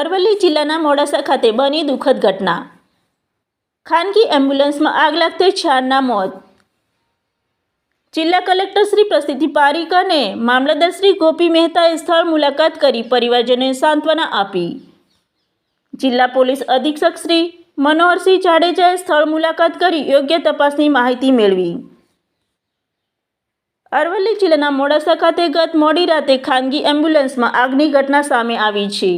અરવલ્લી જિલ્લાના મોડાસા ખાતે બની દુઃખદ ઘટના. ખાનગી એમ્બ્યુલન્સમાં આગ લાગતે ચારના મોત. જિલ્લા કલેક્ટર શ્રી પ્રસિદ્ધિ પારીક અને મામલતદાર શ્રી ગોપી મહેતાએ સ્થળ મુલાકાત કરી પરિવારજનોને સાંત્વના આપી. જિલ્લા પોલીસ અધિક્ષક શ્રી મનોહરસિંહ જાડેજાએ સ્થળ મુલાકાત કરી યોગ્ય તપાસની માહિતી મેળવી. અરવલ્લી જિલ્લાના મોડાસા ખાતે ગત મોડી રાતે ખાનગી એમ્બ્યુલન્સમાં આગની ઘટના સામે આવી છે.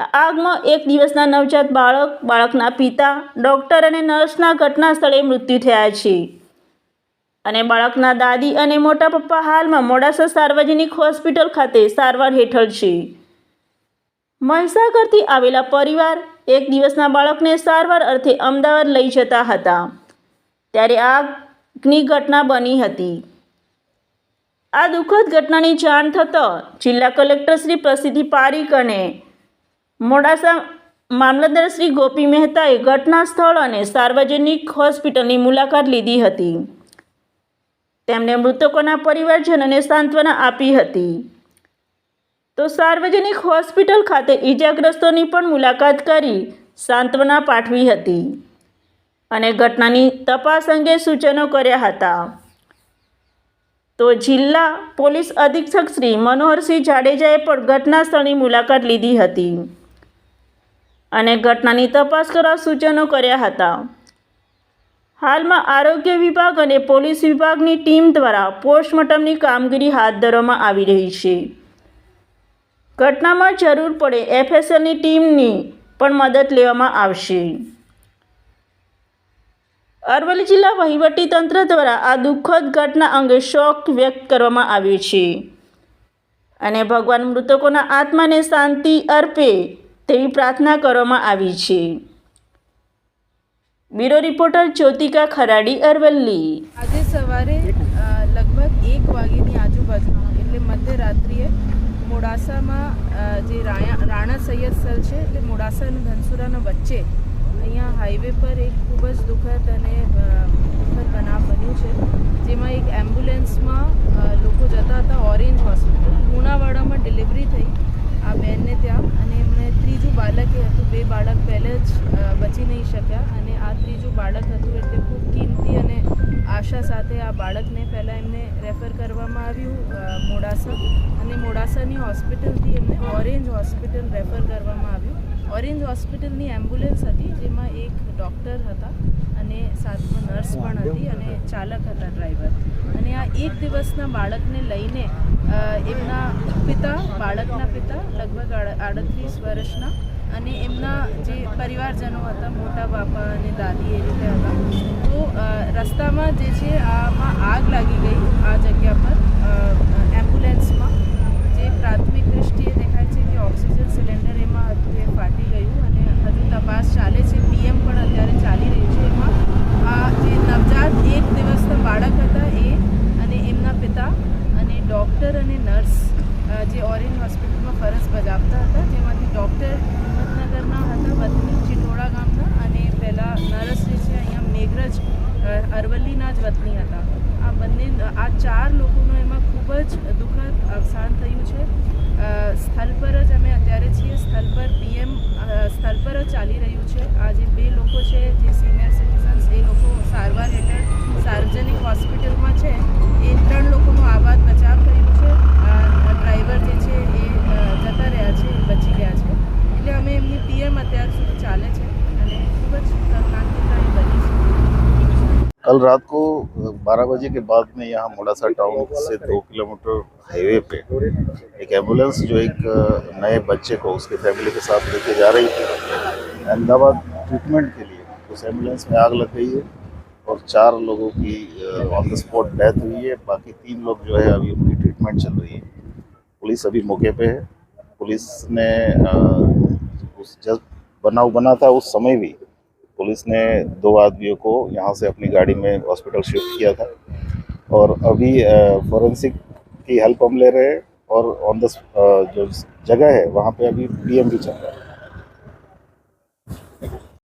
આગમાં એક દિવસના નવજાત બાળક, બાળકના પિતા, ડૉક્ટર અને નર્સના ઘટના સ્થળે મૃત્યુ થયા છે. અને બાળકના દાદી અને મોટા પપ્પા હાલમાં મોડાસા સાર્વજનિક હોસ્પિટલ ખાતે સારવાર હેઠળ છે. મહીસાગરથી આવેલા પરિવાર એક દિવસના બાળકને સારવાર અર્થે અમદાવાદ લઈ જતા હતા. ત્યારે આગની ઘટના બની હતી. આ દુઃખદ ઘટનાની જાણ થતાં જિલ્લા કલેક્ટર શ્રી પ્રસિદ્ધિ પારીક અને મોડાસા મામલતદાર શ્રી ગોપી મહેતાએ ઘટના સ્થળ અને સાર્વજનિક હોસ્પિટલની મુલાકાત લીધી હતી. તેમણે મૃતકોના પરિવારજનોને સાંત્વના આપી હતી. તો સાર્વજનિક હોસ્પિટલ ખાતે ઈજાગ્રસ્તોની પણ મુલાકાત કરી સાંત્વના પાઠવી હતી અને ઘટનાની તપાસ અંગે સૂચનો કર્યા હતા. તો જિલ્લા પોલીસ અધિક્ષક શ્રી મનોહરસિંહ જાડેજાએ પણ ઘટના સ્થળની મુલાકાત લીધી હતી. અને ઘટનાની તપાસ કરવા સૂચનો કર્યા હતા. હાલમાં આરોગ્ય વિભાગ અને પોલીસ વિભાગની ટીમ દ્વારા પોસ્ટમોર્ટમની કામગીરી હાથ ધરવામાં આવી રહી છે. ઘટનામાં જરૂર પડે એફએસએલની ટીમની પણ મદદ લેવામાં આવશે. અરવલ્લી જિલ્લા વહીવટી તંત્ર દ્વારા આ દુઃખદ ઘટના અંગે શોક વ્યક્ત કરવામાં આવ્યો છે. અને ભગવાન મૃતકોના આત્માને શાંતિ અર્પે તેવી પ્રાર્થના કરવામાં આવી છે. Bureau reporter Jyotika Kharadi, Aravalli. આજે સવારે લગભગ એક વાગ્યાની આજુબાજુ એટલે મધ્યરાત્રિએ મોડાસામાં જે રાણા સૈયદ સ્થળ છે, એટલે મોડાસા અને ધનસુરાના વચ્ચે અહીંયા હાઈવે પર એક ખૂબ જ દુઃખદ અને દુઃખદ બનાવ બન્યું છે. જેમાં એક એમ્બ્યુલન્સમાં લોકો જતા હતા, ઓરેન્જ હોસ્પિટલ. લુણાવાડામાં ડિલિવરી થઈ આ બેનને ત્યાં અને એમણે ત્રીજું બાળક એ હતું બે બાળક પહેલે જ બચી નહીં શક્યા અને આ ત્રીજું બાળક હતું એટલે ખૂબ કિંમતી અને આશા સાથે આ બાળકને પહેલાં એમને રેફર કરવામાં આવ્યું મોડાસા. અને મોડાસાની હોસ્પિટલથી એમને ઓરેન્જ હોસ્પિટલ રેફર કરવામાં આવ્યું. ઓરેન્જ હોસ્પિટલની એમ્બ્યુલન્સ હતી જેમાં એક ડૉક્ટર હતા અને સાથમાં નર્સ પણ હતી અને ચાલક હતા ડ્રાઈવર. અને આ એક દિવસના બાળકને લઈને એમના પિતા બાળકના પિતા લગભગ આડ- આડત્રીસ વર્ષના અને એમના જે પરિવારજનો હતા, મોટા બાપા અને દાદી એ રીતે હતા, તો રસ્તામાં જે છે, આમાં આગ લાગી ગઈ આ જગ્યા પર એમ્બ્યુલન્સમાં. જે પ્રાથમિક દૃષ્ટિએ દેખાય છે કે ઓક્સિજન સિલિન્ડર એમાં હતું, એ ફાટી ગયું અને હજુ તપાસ ચાલે છે, પીએમ પણ અત્યારે ચાલી રહ્યું છે એમાં. આ જે નવજાત એક દિવસના બાળક હતા એ અને એમના પિતા અને ડૉક્ટર અને નર્સ જે ઓરેન્જ હોસ્પિટલમાં ફરજ બજાવતા હતા, જેમાંથી ડૉક્ટર હિંમતનગરના હતા વતની ચિટોડા ગામના અને પહેલાં નર્સ જે છે, અહીંયા મેઘરજ અરવલ્લીના જ વતની હતા. આ બંને આ ચાર લોકોનું એમાં ખૂબ જ દુઃખદ અવસાન થયું છે. સ્થળ પર જ અમે અત્યારે છીએ, સ્થળ પર પીએમ સ્થળ પર જ ચાલી રહ્યું છે. આ જે બે લોકો છે, જે સિનિયર સિટીઝન્સ, એ લોકો સારવાર હેઠળ સાર્વજનિક હોસ્પિટલમાં कल रात को 12 बजे के बाद में यहाँ मोडासा टाउन से दो किलोमीटर हाईवे पे एक एंबुलेंस जो एक नए बच्चे को उसके फैमिली के साथ लेके जा रही थी। अहमदाबाद ट्रीटमेंट के लिए उस एंबुलेंस में आग लग गई है और चार लोगों की ऑन द स्पॉट डेथ हुई है। बाकी तीन लोग जो है अभी उनकी ट्रीटमेंट चल रही है। पुलिस अभी मौके पे है। पुलिस ने उस जब बनाव बना था उस समय भी पुलिस ने दो आदमियों को यहाँ से अपनी गाड़ी में हॉस्पिटल शिफ्ट किया था और अभी फॉरेंसिक की हेल्प हम ले रहे हैं और ऑन द जो जगह है, वहाँ पे अभी पीएम भी चल रहा है।